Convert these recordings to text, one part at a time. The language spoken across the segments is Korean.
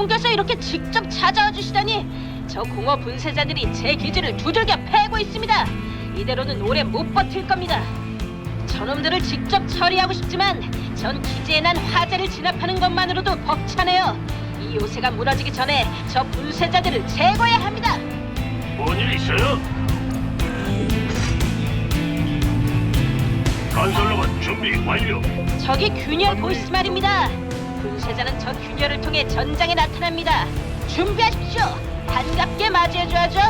저분께서 이렇게 직접 찾아와 주시다니 저 공허 분쇄자들이 제 기지를 두들겨 패고 있습니다. 이대로는 오래 못 버틸 겁니다. 저놈들을 직접 처리하고 싶지만 전 기지에 난 화재를 진압하는 것만으로도 벅차네요. 이 요새가 무너지기 전에 저 분쇄자들을 제거해야 합니다. 뭔 일 있어요? 건설로봇 준비 완료. 저기 균열 보이스 말입니다. 분쇄자는 저 균열을 통해 전장에 나타납니다. 준비하십시오. 반갑게 맞이해줘야죠.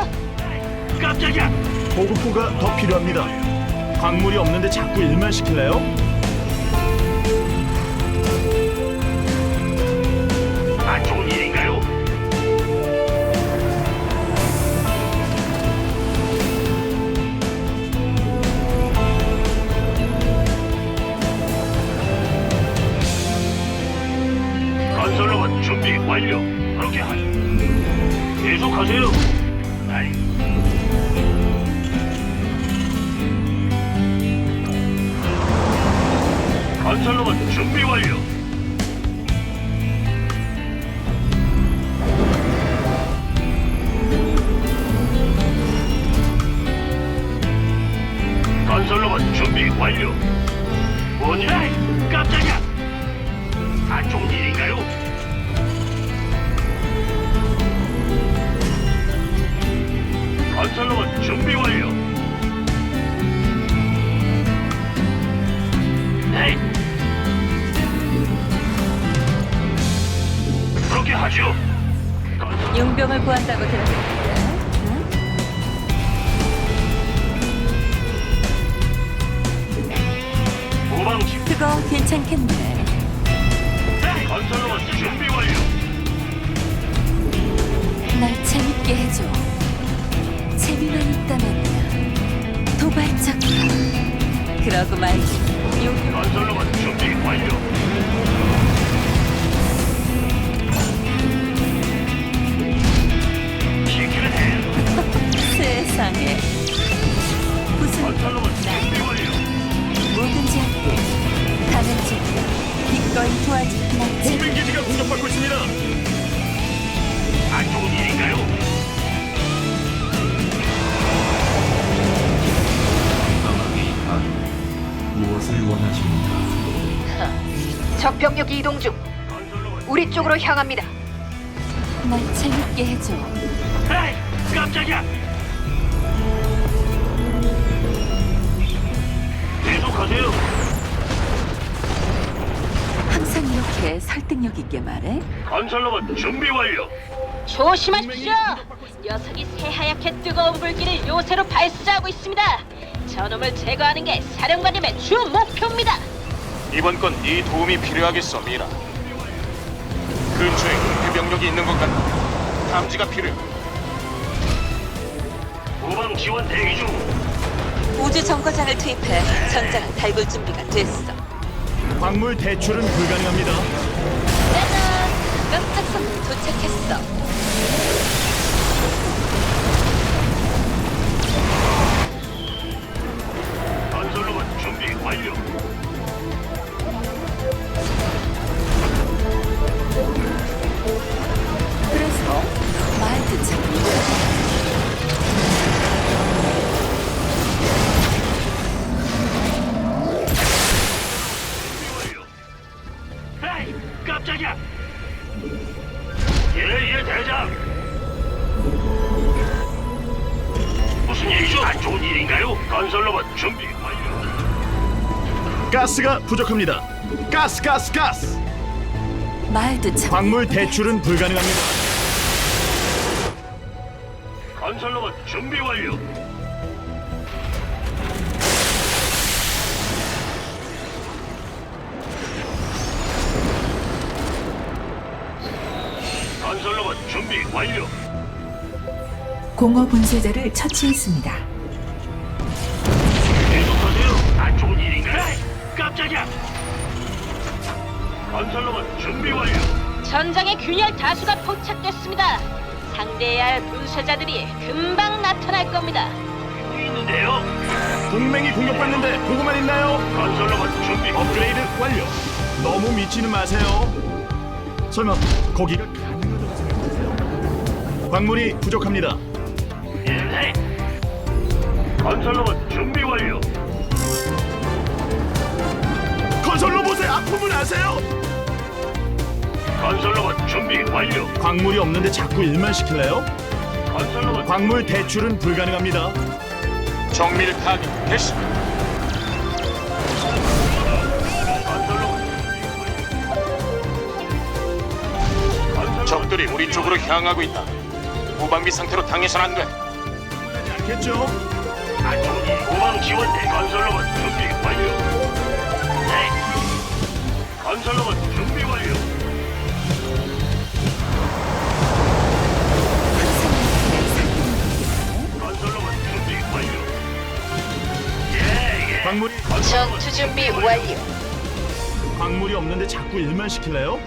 깜짝이야. 보급고가 더 필요합니다. 광물이 없는데 자꾸 일만 시킬래요? 안 좋은 일 용병을 구한다고 들었는데. 후방지 그거 괜찮겠네. 건설로봇 준비 완료. 날 재밌게 해줘. 재미만 있다면 도발적. 그러고 말지. 용 건설로봇 준비 완료. 이동 중. 우리 쪽으로 향합니다. 날 재밌게 해줘. 에이, 깜짝이야. 계속하세요. 항상 이렇게 설득력 있게 말해. 건설로봇 준비 완료. 조심하십시오. 녀석이 새하얗게 뜨거운 불길을 요새로 발사하고 있습니다. 저놈을 제거하는 게 사령관님의 주 목표입니다. 이번 건 네 도움이 필요하겠어, 미라. 근처에 해병력이 있는 것 같다. 탐지가 필요해. 후방 지원 대기 중. 우주 정거장을 투입해 전장을 달굴 준비가 됐어. 광물 대출은 불가능합니다. 짜잔! 깜짝 선물 도착했어. 예, 예, 대장. 무슨 일이죠? 안 좋은 일인가요? 건설로봇 준비 완료. 가스가 부족합니다. 가스, 가스, 가스. 말도 참. 광물 대출은 불가능합니다. 건설로봇 준비 완료. 건설로봇 준비 완료. 공허 분쇄자를 처치했습니다. 계속하세요. 안 좋은 일인가? 깜짝이야. 건설로봇 준비 완료. 전장에 균열 다수가 포착됐습니다. 상대해야 할 분쇄자들이 금방 나타날 겁니다. 여기 있는데요. 동맹이 공격받는데 보고만 있나요? 건설로봇 준비 업그레이드 완료. 너무 미치는 마세요. 설마 거기가? 광물이 부족합니다. 예. 건설 로봇 준비 완료. 건설 로봇의 아픔을 아세요? 건설 로봇 준비 완료. 광물이 없는데 자꾸 일만 시킬래요? 건설 로봇 광물 대출은 불가능합니다. 정밀 타격 개시. 적들이 우리 쪽으로 향하고 있다. 무방비 상태로 당해선 안 돼. 하지 않겠죠? 안 좋은 일. 후방 지원대 건설로봇 준비 완료. 네. 건설로봇 준비 완료. 건설로봇 준비 완료. 예, 예. 광물이 전투 준비 완료. 광물이 없는데 자꾸 일만 시킬래요?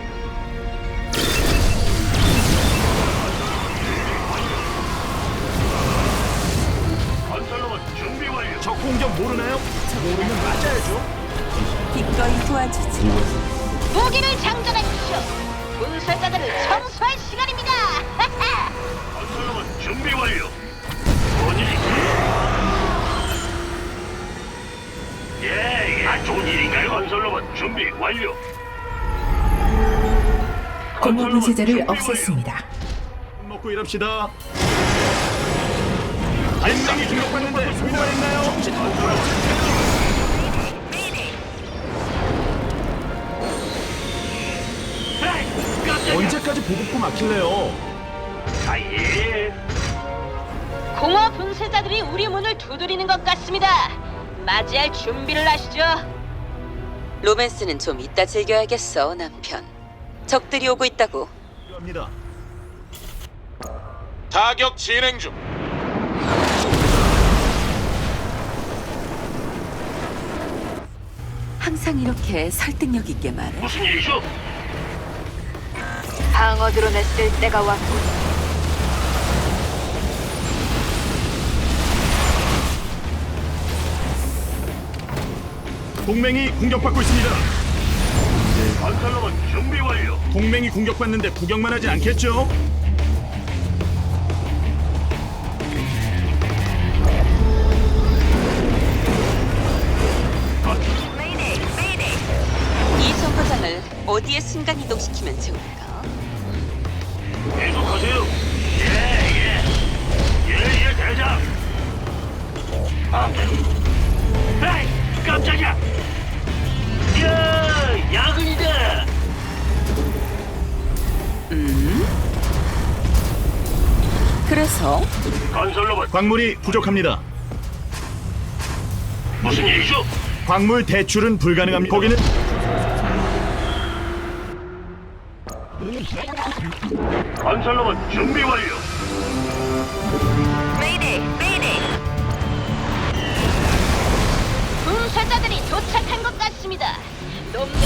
도와주지. 무기를 장전하십시오. 분쇄자들을 청소할 시간입니다. 건설로봇 준비 완료. 뭔 일이? 예, 예. 안 좋은 일인가요? 건설로봇 준비 완료. 건설로봇 분쇄자를 준비. 없앴습니다. 먹고 일합시다. 발상이 공격받는데 뭐가 있나요? 정신 에이, 깜짝이야. 언제까지 보급고 막힐래요? 아, 예. 공허 분쇄자들이 우리 문을 두드리는 것 같습니다. 맞이할 준비를 하시죠. 로맨스는 좀 이따 즐겨야겠어, 남편. 적들이 오고 있다고. 필요합니다. 타격 진행 중. 항상 이렇게 설득력 있게 말해. 무슨 일이죠? 방어 드론을 쓸 때가 왔고 동맹이 공격받고 있습니다. 건설로봇 준비 완료. 동맹이 공격받는데 구경만 하지 않겠죠? 이 정거장을 어디에 순간 이동시키면 좋을까? 에이, 깜짝이야. 야, 야근이다. 그래서 건설 로봇 광물이 부족합니다. 무슨 일이죠? 광물 대출은 불가능합니다. 거기는 건설 로봇 준비 완료. 것 같습니다. 놈들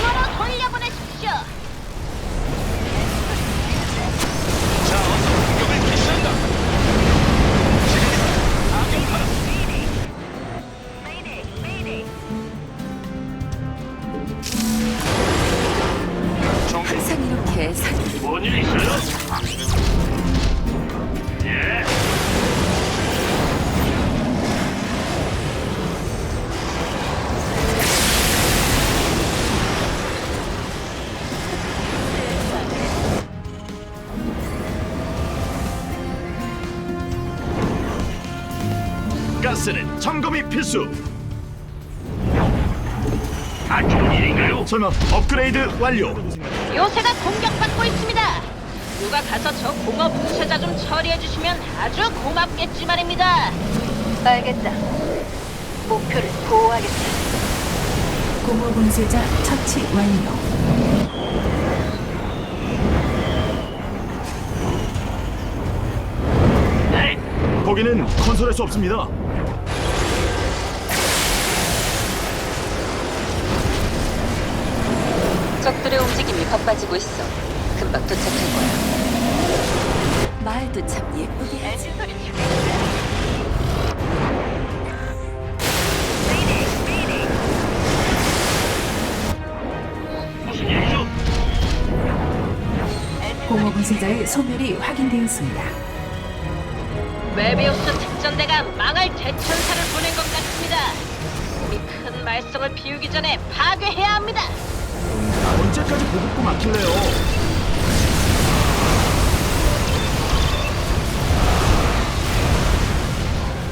공허로 돌려보내십시오. 필수. 안 좋은 일인가요? 설마 업그레이드 완료. 요새가 공격받고 있습니다. 누가 가서 저 공허 분쇄자 좀 처리해 주시면 아주 고맙겠지 말입니다. 알겠다. 목표를 보호하겠다. 공허 분쇄자 처치 완료. 네. 거기는 건설할 수 없습니다. 적들의 움직임이 바빠지고 있어. 금방 도착할 거야. 말도 참 예쁘게? 공허 분쇄자의 소멸이 확인되었습니다. 메비우스 특전대가 망할 대천사를 보낸 것 같습니다. 우리 큰 말썽을 피우기 전에 파괴해야 합니다. 언제까지 보급고 막힐래요?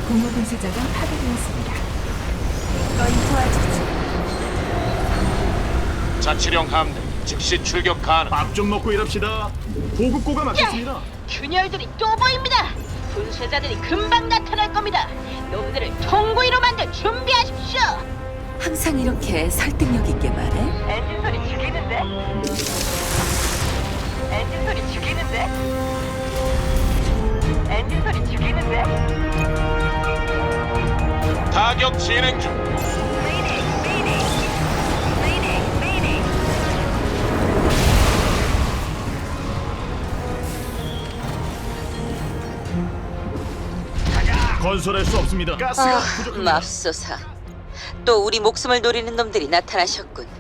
공허 분쇄자가 파괴되었습니다. 기꺼이 도와주지. 자치령 함대 즉시 출격 가능. 밥 좀 먹고 일합시다. 보급고가 막혔습니다. 균열들이 또 보입니다. 분쇄자들이 금방 나타날 겁니다. 놈들을 통구이로 만들 준비하십시오. 항상 이렇게 설득력 있게 말해. 엔진 소리 죽이는데? 엔진 소리 죽이는데? 엔진 소리 죽이는데? 타격 진행 중. 건설할 수 없습니다. 가스가 아, 부족합니다. 맙소사. 또 우리 목숨을 노리는 놈들이 나타나셨군.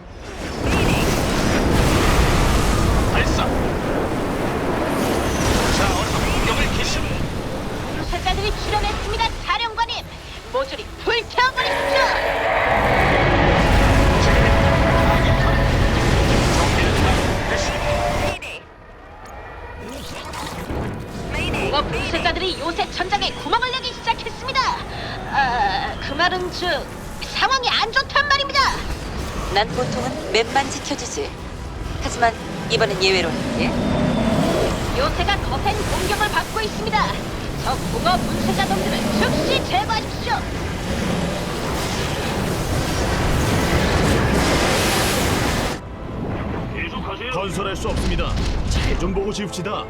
상황이 안 좋단 말입니다. 난 보통은 맵만 지켜주지. 하지만 이번엔 예외로 할게. 요새가 거센 공격을 받고 있습니다. 저 분쇄자 놈들을 즉시 제거하십시오. 계속하세요. 건설할 수 없습니다. 잘 좀 보고 지읍시다.